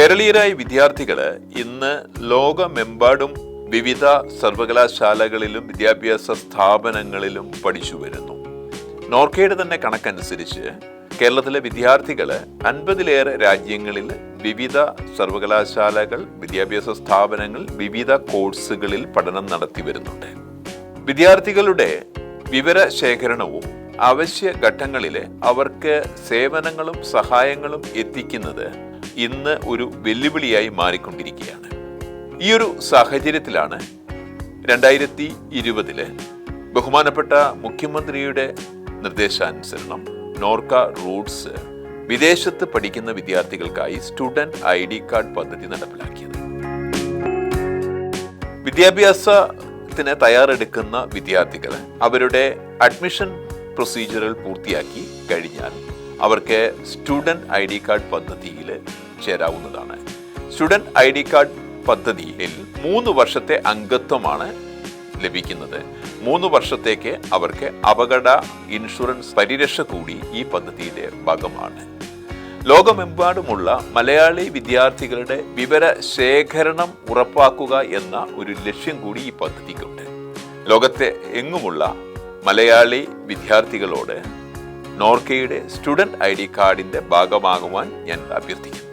കേരളീയരായ വിദ്യാർത്ഥികൾ ഇന്ന് ലോകമെമ്പാടും വിവിധ സർവകലാശാലകളിലും വിദ്യാഭ്യാസ സ്ഥാപനങ്ങളിലും പഠിച്ചു വരുന്നു. നോർക്കയുടെ തന്നെ കണക്കനുസരിച്ച് കേരളത്തിലെ വിദ്യാർത്ഥികൾ അൻപതിലേറെ രാജ്യങ്ങളിൽ വിവിധ സർവകലാശാലകൾ വിദ്യാഭ്യാസ സ്ഥാപനങ്ങൾ വിവിധ കോഴ്സുകളിൽ പഠനം നടത്തി വരുന്നുണ്ട്. വിദ്യാർത്ഥികളുടെ വിവര ശേഖരണവും അവശ്യ ഘട്ടങ്ങളിൽ അവർക്ക് സേവനങ്ങളും സഹായങ്ങളും എത്തിക്കുന്നത് ഇന്ന് ഒരു വെല്ലുവിളിയായി മാറിക്കൊണ്ടിരിക്കുകയാണ്. ഈ ഒരു സാഹചര്യത്തിലാണ് രണ്ടായിരത്തി ഇരുപതിൽ ബഹുമാനപ്പെട്ട മുഖ്യമന്ത്രിയുടെ നിർദ്ദേശാനുസരണം നോർക്ക റൂട്ട്സ് വിദേശത്ത് പഠിക്കുന്ന വിദ്യാർത്ഥികൾക്കായി സ്റ്റുഡന്റ് ഐ ഡി കാർഡ് പദ്ധതി നടപ്പിലാക്കിയത്. വിദ്യാഭ്യാസത്തിന് തയ്യാറെടുക്കുന്ന വിദ്യാർത്ഥികൾ അവരുടെ അഡ്മിഷൻ പ്രൊസീജിയറുകൾ പൂർത്തിയാക്കി കഴിഞ്ഞാൽ അവർക്ക് സ്റ്റുഡന്റ് ഐ ഡി കാർഡ് പദ്ധതിയിൽ ചേരാവുന്നതാണ്. സ്റ്റുഡന്റ് ഐ ഡി കാർഡ് പദ്ധതിയിൽ മൂന്ന് വർഷത്തെ അംഗത്വമാണ് ലഭിക്കുന്നത്. മൂന്ന് വർഷത്തേക്ക് അവർക്ക് അപകട ഇൻഷുറൻസ് പരിരക്ഷ കൂടി ഈ പദ്ധതിയുടെ ഭാഗമാണ്. ലോകമെമ്പാടുമുള്ള മലയാളി വിദ്യാർത്ഥികളുടെ വിവര ശേഖരണം ഉറപ്പാക്കുക എന്ന ഒരു ലക്ഷ്യം കൂടി ഈ പദ്ധതിക്കുണ്ട്. ലോകത്തെ എങ്ങുമുള്ള മലയാളി വിദ്യാർത്ഥികളോട് നോർക്കയുടെ സ്റ്റുഡന്റ് ഐ ഡി കാർഡിന്റെ ഭാഗമാകുവാൻ ഞാൻ അഭ്യർത്ഥിക്കുന്നു.